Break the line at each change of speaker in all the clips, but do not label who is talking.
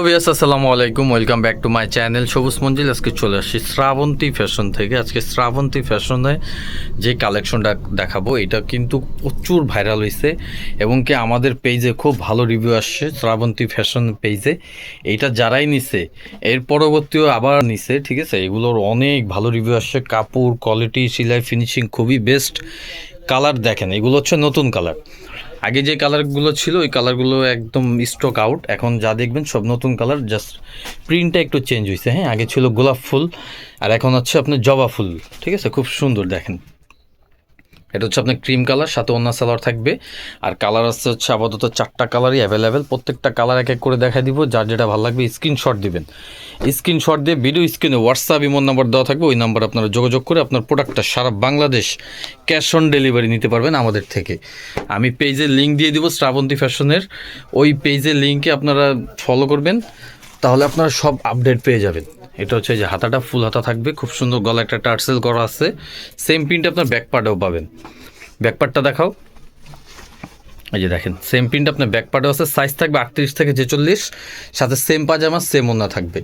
ওবিয়াস আসসালামু আলাইকুম। Welcome back to my channel Sabuj Manzil. আজকে চলে আসছি শ্রাবন্তী ফ্যাশন থেকে। আজকে শ্রাবন্তী ফ্যাশনে যে কালেকশনটা দেখাবো, এটা কিন্তু প্রচুর ভাইরাল হয়েছে এবং কি আমাদের পেজে খুব ভালো রিভিউ আসছে, শ্রাবন্তী ফ্যাশন পেজে। এইটা যারাই নিছে, এর পরবর্তীও আবার নিছে, ঠিক আছে? এগুলোর অনেক ভালো রিভিউ আসছে। কাপড়, কোয়ালিটি, সেলাই, ফিনিশিং খুবই বেস্ট। কালার দেখেন, এগুলো হচ্ছে নতুন কালার। আগে যে কালারগুলো ছিল, ওই কালারগুলো একদম স্টক আউট এখন যা দেখবেন, সব নতুন কালার জাস্ট প্রিন্টটা একটু চেঞ্জ হয়েছে হ্যাঁ? আগে ছিল গোলাপ ফুল, আর এখন হচ্ছে আপনার জবা ফুল, ঠিক আছে? খুব সুন্দর দেখেন। এটা হচ্ছে আপনার ক্রিম কালার সাথে অন্য সালোয়ার থাকবে। আর কালার আছে হচ্ছে আপাতত চারটা কালারই অ্যাভেলেবেল প্রত্যেকটা কালার এক এক করে দেখা দিব, যার যেটা ভালো লাগবে স্ক্রিনশট দিবেন। স্ক্রিনশট দিয়ে ভিডিও স্ক্রিনে হোয়াটসঅ্যাপ ইমোন নাম্বার দেওয়া থাকবে, ওই নাম্বার আপনারা যোগাযোগ করে আপনার প্রোডাক্টটা সারা বাংলাদেশ ক্যাশ অন ডেলিভারি নিতে পারবেন আমাদের থেকে। আমি পেজের লিঙ্ক দিয়ে দিব শ্রাবন্তী ফ্যাশনের ওই পেজের লিঙ্কে আপনারা ফলো করবেন। তাহলে আপনারা সব আপডেট পেয়ে যাবেন। এটা হচ্ছে যে হাতাটা ফুল হাতা থাকবে, খুব সুন্দর গলা একটা টার্সেল করা আছে। সেম প্রিন্ট আপনার ব্যাক পার্টেও পাবেন। ব্যাক পার্টটা দেখাও। এই যে দেখেন সেম প্রিন্ট আপনার ব্যাক পার্টেও আছে সাইজ থাকবে আটত্রিশ থেকে ছেচল্লিশ, সাথে সেম পাজামা সেম ওনা থাকবে।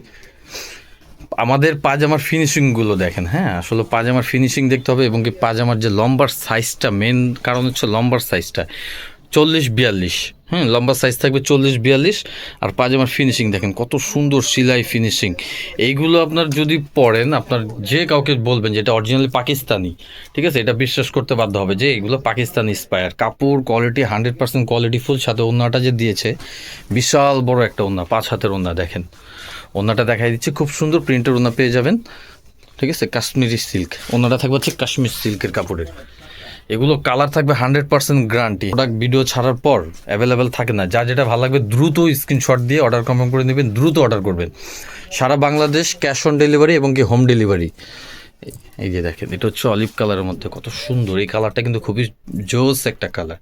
আমাদের পাজামার ফিনিশিংগুলো দেখেন হ্যাঁ? আসলে পাজামার ফিনিশিং দেখতে হবে এবং কি পাজামার যে লম্বার সাইজটা মেন কারণ হচ্ছে লম্বার সাইজটা চল্লিশ, বিয়াল্লিশ। হ্যাঁ লম্বা সাইজ থাকবে চল্লিশ, বিয়াল্লিশ। আর পাজামার ফিনিশিং দেখেন, কত সুন্দর সিলাই ফিনিশিং এইগুলো আপনার যদি পড়েন আপনার যে কাউকে বলবেন যে এটা অরিজিনালি পাকিস্তানি, ঠিক আছে? এটা বিশ্বাস করতে বাধ্য হবে যে এগুলো পাকিস্তানি স্পায়ার কাপড় quality hundred percent quality full সাথে ওনাটা যে দিয়েছে, বিশাল বড় একটা ওনা পাঁচ হাতের ওনা দেখেন। ওনাটা দেখাই দিচ্ছে, খুব সুন্দর প্রিন্টের ওনা পেয়ে যাবেন, ঠিক আছে? কাশ্মীরি সিল্ক ওনাটা থাকবে হচ্ছে কাশ্মীর সিল্কের কাপড়ের। এগুলো কালার থাকবে hundred percent guarantee product video ছাড়ার পর অ্যাভেলেবেল থাকে না। যা যেটা ভালো লাগবে, দ্রুত স্ক্রিনশট দিয়ে অর্ডার কনফার্ম করে নেবেন, দ্রুত অর্ডার করবেন। সারা বাংলাদেশ ক্যাশ অন ডেলিভারি এবং কি হোম ডেলিভারি এই যে দেখেন, এটা হচ্ছে অলিভ কালারের মধ্যে কত সুন্দর। এই কালারটা কিন্তু খুবই জোস একটা কালার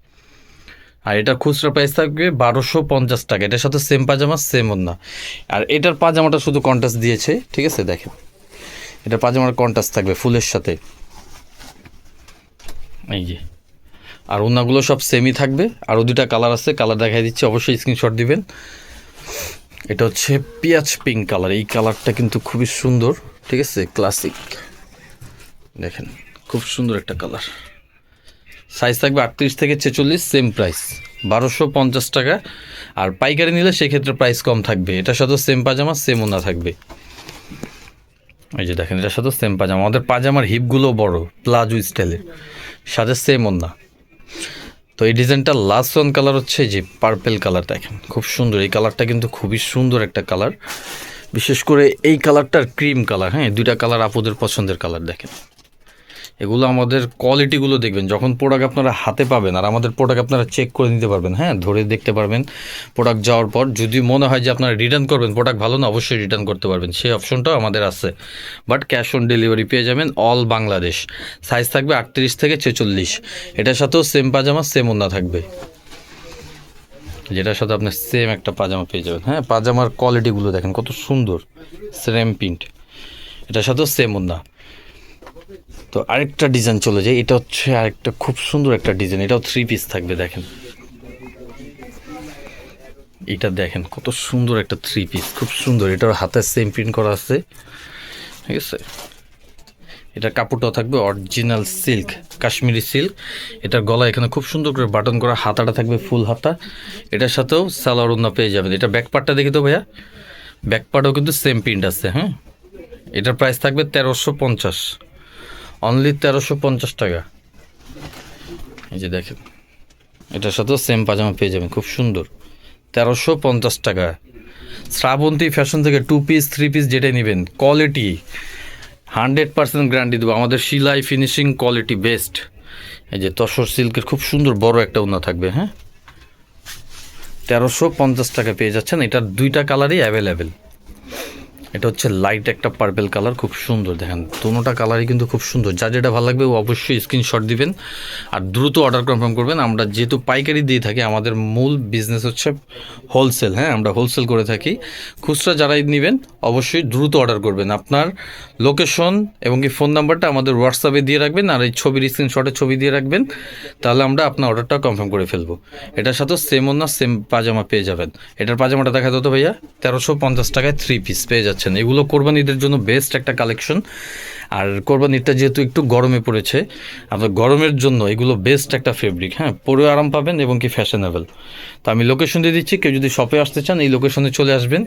আর এটার খুচরা প্রাইস থাকবে বারোশো পঞ্চাশ টাকা। এটার সাথে সেম পাজামা সেম না আর এটার পাজামাটা শুধু কন্টাস্ট দিয়েছে, ঠিক আছে? দেখেন। এটা পাজামার কন্টাস্ট থাকবে ফুলের সাথে। এই যে। আর ওনাগুলো সব সেমই থাকবে। আরও দুটা কালার আছে কালার দেখাই দিচ্ছি, অবশ্যই স্ক্রিনশট দিবেন। এটা হচ্ছে পিঁয়াজ পিঙ্ক কালার এই কালারটা কিন্তু খুবই সুন্দর, ঠিক আছে? ক্লাসিক দেখেন, খুব সুন্দর একটা কালার সাইজ থাকবে আটত্রিশ থেকে ছেচল্লিশ সেম প্রাইস বারোশো পঞ্চাশ টাকা। আর পাইকারি নিলে সেক্ষেত্রে প্রাইস কম থাকবে। এটার সাথে সেম পাজামা সেম ওনা থাকবে। এই যে দেখেন, এটার সাথে সেম পাজামা। আমাদের পাজামার হিপগুলো বড়, প্লাজো স্টাইলের সাথে সেম না তো এই ডিজাইনটা লাস্ট ওয়ান কালার হচ্ছে যে পার্পেল কালার দেখেন। খুব সুন্দর। এই কালারটা কিন্তু খুবই সুন্দর একটা কালার বিশেষ করে এই কালারটার ক্রিম কালার হ্যাঁ দুইটা কালার আপুদের পছন্দের কালার দেখেন। এগুলো আমাদের কোয়ালিটিগুলো দেখবেন। যখন প্রোডাক্ট আপনারা হাতে পাবেন, আর আমাদের প্রোডাক্ট আপনারা চেক করে নিতে পারবেন হ্যাঁ? ধরে দেখতে পারবেন প্রোডাক্ট যাওয়ার পর। যদি মনে হয় যে আপনারা রিটার্ন করবেন প্রোডাক্ট ভালো না, অবশ্যই রিটার্ন করতে পারবেন। সেই অপশনটাও আমাদের আছে। বাট ক্যাশ অন ডেলিভারি পেয়ে যাবেন অল বাংলাদেশ সাইজ থাকবে আটত্রিশ থেকে ছেচল্লিশ। এটার সাথেও সেম পাজামা সেম ওনা থাকবে। যেটার সাথে আপনি সেম একটা পাজামা পেয়ে যাবেন। হ্যাঁ পাজামার কোয়ালিটিগুলো দেখেন, কত সুন্দর। সেম প্রিন্ট এটার সাথেও সেম ওনা তো আরেকটা ডিজাইন চলে যায়। এটা হচ্ছে আরেকটা খুব সুন্দর একটা ডিজাইন এটাও থ্রি পিস থাকবে, দেখেন। এটা দেখেন, কত সুন্দর একটা থ্রি পিস খুব সুন্দর। এটার হাতে সেম প্রিন্ট করা আছে। ঠিক আছে? এটা কাপড়টাও থাকবে অরিজিনাল সিল্ক কাশ্মীরি সিল্ক এটার গলা এখানে খুব সুন্দর করে বাটন করা হাতাটা থাকবে ফুল হাতা। এটার সাথেও সালোয়ার উন্না পেয়ে যাবেন। এটা ব্যাক পার্টটা দেখি তো ভাইয়া? ব্যাক পার্টও কিন্তু সেম প্রিন্ট আছে হ্যাঁ? এটার প্রাইস থাকবে তেরোশো পঞ্চাশ। অনলি তেরোশো পঞ্চাশ টাকা। এই যে দেখেন, এটার সাথেও সেম পাজামা পেয়ে যাবেন, খুব সুন্দর। তেরোশো পঞ্চাশ টাকা। শ্রাবন্তী ফ্যাশন থেকে টু পিস থ্রি পিস যেটাই নেবেন কোয়ালিটি হান্ড্রেড পার্সেন্ট গ্যারান্টি দেবো। আমাদের সিলাই ফিনিশিং কোয়ালিটি বেস্ট এই যে তসর সিল্কের খুব সুন্দর বড় একটা উন্না থাকবে হ্যাঁ? তেরোশো পঞ্চাশ টাকা পেয়ে যাচ্ছেন। এটার দুইটা কালারই অ্যাভেলেবেল এটা হচ্ছে লাইট একটা পার্পেল কালার খুব সুন্দর। দেখেন, দুটোটা কালারই কিন্তু খুব সুন্দর। যা যেটা ভালো লাগবে, ও অবশ্যই স্ক্রিনশট দিবেন আর দ্রুত অর্ডার কনফার্ম করবেন। আমরা যেহেতু পাইকারি দিয়ে থাকি, আমাদের মূল বিজনেস হচ্ছে হোলসেল হ্যাঁ? আমরা হোলসেল করে থাকি। খুচরা যারাই নেবেন, অবশ্যই দ্রুত অর্ডার করবেন। আপনার লোকেশন এবং কি ফোন নাম্বারটা আমাদের হোয়াটসঅ্যাপে দিয়ে রাখবেন আর এই ছবির স্ক্রিনশটের ছবি দিয়ে রাখবেন। তাহলে আমরা আপনার অর্ডারটা কনফার্ম করে ফেলব। এটার সাথেও সেম না সেম পাজামা পেয়ে যাবেন। এটার পাজামাটা দেখা তো ভাইয়া, তেরোশো পঞ্চাশ টাকায় থ্রি পিস পেয়ে যাচ্ছেন এগুলো কোরবানিদের জন্য বেস্ট একটা কালেকশন আর কোরবানিটা যেহেতু একটু গরমে পড়েছে, আপনার গরমের জন্য এগুলো বেস্ট একটা ফেব্রিক হ্যাঁ? পরেও আরাম পাবেন এবং কি ফ্যাশনেবল তো আমি লোকেশন দিয়ে দিচ্ছি, কেউ যদি শপে আসতে চান, এই লোকেশনে চলে আসবেন।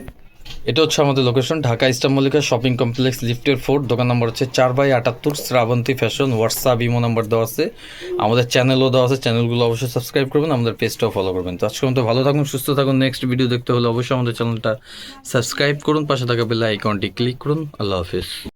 এটা হচ্ছে আমাদের location Dhaka Eastern Mallika shopping complex লিফটের ফোর দোকান নম্বর হচ্ছে চার বাই আটাত্তর, Srabanti fashion WhatsApp imo number দেওয়া আছে। আমাদের চ্যানেলও দেওয়া আছে চ্যানেলগুলো অবশ্যই সাবস্ক্রাইব করবেন, আমাদের পেজটাও ফলো করবেন। তো আজকে মতো ভালো থাকুন, সুস্থ থাকুন নেক্সট ভিডিও দেখতে হলে অবশ্যই আমাদের চ্যানেলটা সাবস্ক্রাইব করুন, পাশে থাকা বেলা আইকনটি ক্লিক করুন, আল্লাহ হাফিজ।